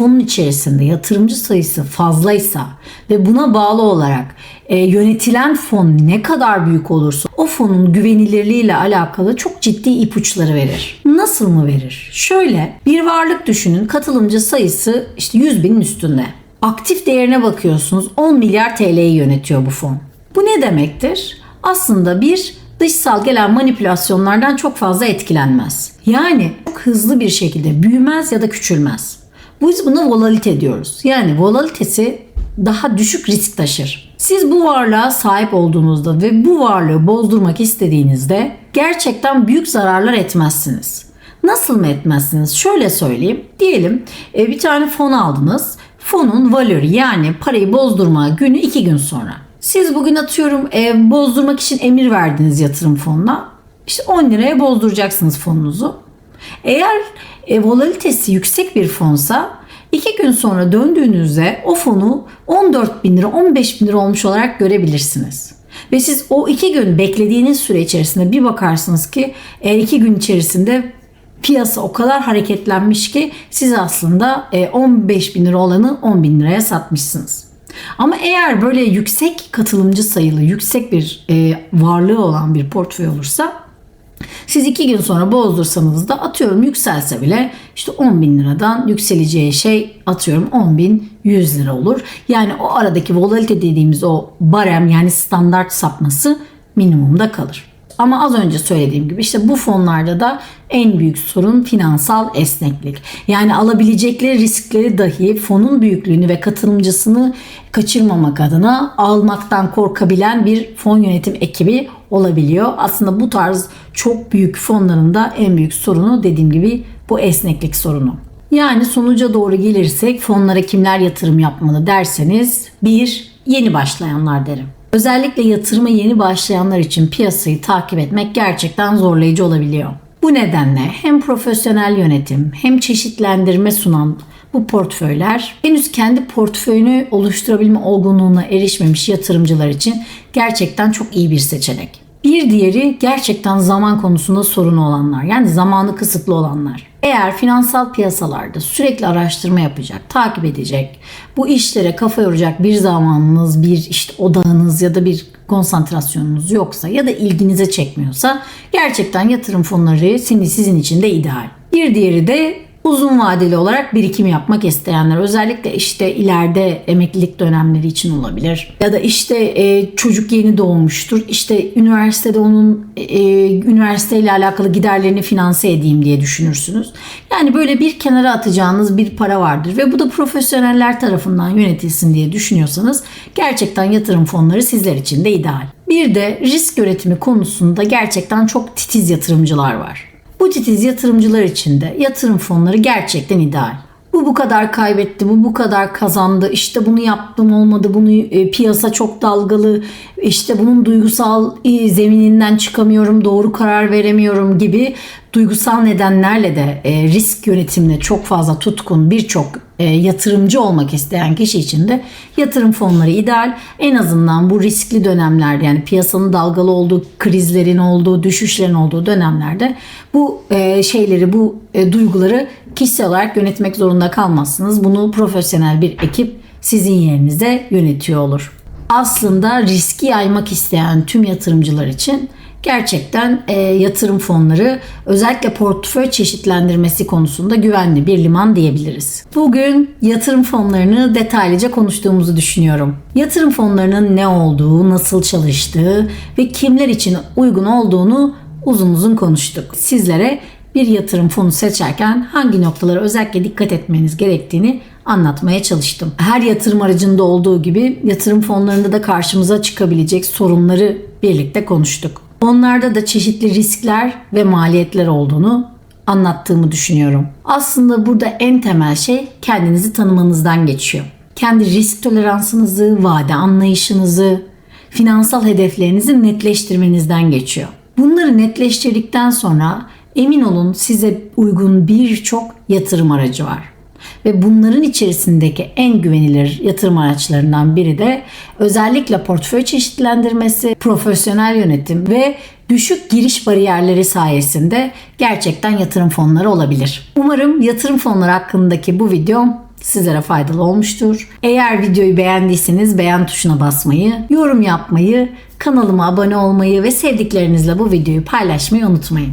fonun içerisinde yatırımcı sayısı fazlaysa ve buna bağlı olarak e, yönetilen fon ne kadar büyük olursa o fonun güvenilirliği ile alakalı çok ciddi ipuçları verir. Nasıl mı verir? Şöyle bir varlık düşünün katılımcı sayısı işte 100 binin üstünde. Aktif değerine bakıyorsunuz 10 milyar TL'yi yönetiyor bu fon. Bu ne demektir? Aslında bir dışsal gelen manipülasyonlardan çok fazla etkilenmez. Yani çok hızlı bir şekilde büyümez ya da küçülmez. Biz buna volatilite diyoruz. Yani volatilitesi daha düşük risk taşır. Siz bu varlığa sahip olduğunuzda ve bu varlığı bozdurmak istediğinizde gerçekten büyük zararlar etmezsiniz. Nasıl mı etmezsiniz? Şöyle söyleyeyim. Diyelim e, bir tane fon aldınız. Fonun valörü yani parayı bozdurma günü iki gün sonra. Siz bugün atıyorum e, bozdurmak için emir verdiniz yatırım fonuna. İşte 10 liraya bozduracaksınız fonunuzu. Eğer e, volatilitesi yüksek bir fonsa iki gün sonra döndüğünüzde o fonu 14 bin lira 15 bin lira olmuş olarak görebilirsiniz. Ve siz o iki gün beklediğiniz süre içerisinde bir bakarsınız ki eğer iki gün içerisinde piyasa o kadar hareketlenmiş ki siz aslında e, 15 bin lira olanı 10 bin liraya satmışsınız. Ama eğer böyle yüksek katılımcı sayılı, yüksek bir e, varlığı olan bir portföy olursa siz iki gün sonra bozdursanız da atıyorum yükselse bile işte 10 bin liradan yükseleceği şey atıyorum 10 bin 100 lira olur. Yani o aradaki volatilite dediğimiz o barem yani standart sapması minimumda kalır. Ama az önce söylediğim gibi işte bu fonlarda da en büyük sorun finansal esneklik. Yani alabilecekleri riskleri dahi fonun büyüklüğünü ve katılımcısını kaçırmamak adına almaktan korkabilen bir fon yönetim ekibi olabiliyor. Aslında bu tarz çok büyük fonların da en büyük sorunu dediğim gibi bu esneklik sorunu. Yani sonuca doğru gelirsek fonlara kimler yatırım yapmalı derseniz bir yeni başlayanlar derim. Özellikle yatırıma yeni başlayanlar için piyasayı takip etmek gerçekten zorlayıcı olabiliyor. Bu nedenle hem profesyonel yönetim hem çeşitlendirme sunan bu portföyler henüz kendi portföyünü oluşturabilme olgunluğuna erişmemiş yatırımcılar için gerçekten çok iyi bir seçenek. Bir diğeri gerçekten zaman konusunda sorunu olanlar. Yani zamanı kısıtlı olanlar. Eğer finansal piyasalarda sürekli araştırma yapacak, takip edecek, bu işlere kafa yoracak bir zamanınız, bir işte odağınız ya da bir konsantrasyonunuz yoksa ya da ilginize çekmiyorsa gerçekten yatırım fonları sizin için de ideal. Bir diğeri de uzun vadeli olarak birikim yapmak isteyenler özellikle işte ileride emeklilik dönemleri için olabilir ya da işte e, çocuk yeni doğmuştur işte üniversitede onun e, üniversiteyle alakalı giderlerini finanse edeyim diye düşünürsünüz. Yani böyle bir kenara atacağınız bir para vardır ve bu da profesyoneller tarafından yönetilsin diye düşünüyorsanız gerçekten yatırım fonları sizler için de ideal. Bir de risk yönetimi konusunda gerçekten çok titiz yatırımcılar var. Bu titiz yatırımcılar için de yatırım fonları gerçekten ideal. Bu bu kadar kaybetti, bu bu kadar kazandı, işte bunu yaptım olmadı, bunu e, piyasa çok dalgalı, işte bunun duygusal zemininden çıkamıyorum, doğru karar veremiyorum gibi duygusal nedenlerle de e, risk yönetimine çok fazla tutkun birçok e, yatırımcı olmak isteyen kişi için de yatırım fonları ideal. En azından bu riskli dönemlerde yani piyasanın dalgalı olduğu, krizlerin olduğu, düşüşlerin olduğu dönemlerde bu e, şeyleri, bu duyguları kişisel olarak yönetmek zorunda kalmazsınız. Bunu profesyonel bir ekip sizin yerinize yönetiyor olur. Aslında riski yaymak isteyen tüm yatırımcılar için gerçekten e, yatırım fonları özellikle portföy çeşitlendirmesi konusunda güvenli bir liman diyebiliriz. Bugün yatırım fonlarını detaylıca konuştuğumuzu düşünüyorum. Yatırım fonlarının ne olduğu, nasıl çalıştığı ve kimler için uygun olduğunu uzun uzun konuştuk. Sizlere bir yatırım fonu seçerken hangi noktalara özellikle dikkat etmeniz gerektiğini anlatmaya çalıştım. Her yatırım aracında olduğu gibi yatırım fonlarında da karşımıza çıkabilecek sorunları birlikte konuştuk. Onlarda da çeşitli riskler ve maliyetler olduğunu anlattığımı düşünüyorum. Aslında burada en temel şey kendinizi tanımanızdan geçiyor. Kendi risk toleransınızı, vade anlayışınızı, finansal hedeflerinizi netleştirmenizden geçiyor. Bunları netleştirdikten sonra emin olun size uygun birçok yatırım aracı var. Ve bunların içerisindeki en güvenilir yatırım araçlarından biri de özellikle portföy çeşitlendirmesi, profesyonel yönetim ve düşük giriş bariyerleri sayesinde gerçekten yatırım fonları olabilir. Umarım yatırım fonları hakkındaki bu videom sizlere faydalı olmuştur. Eğer videoyu beğendiyseniz beğen tuşuna basmayı, yorum yapmayı, kanalıma abone olmayı ve sevdiklerinizle bu videoyu paylaşmayı unutmayın.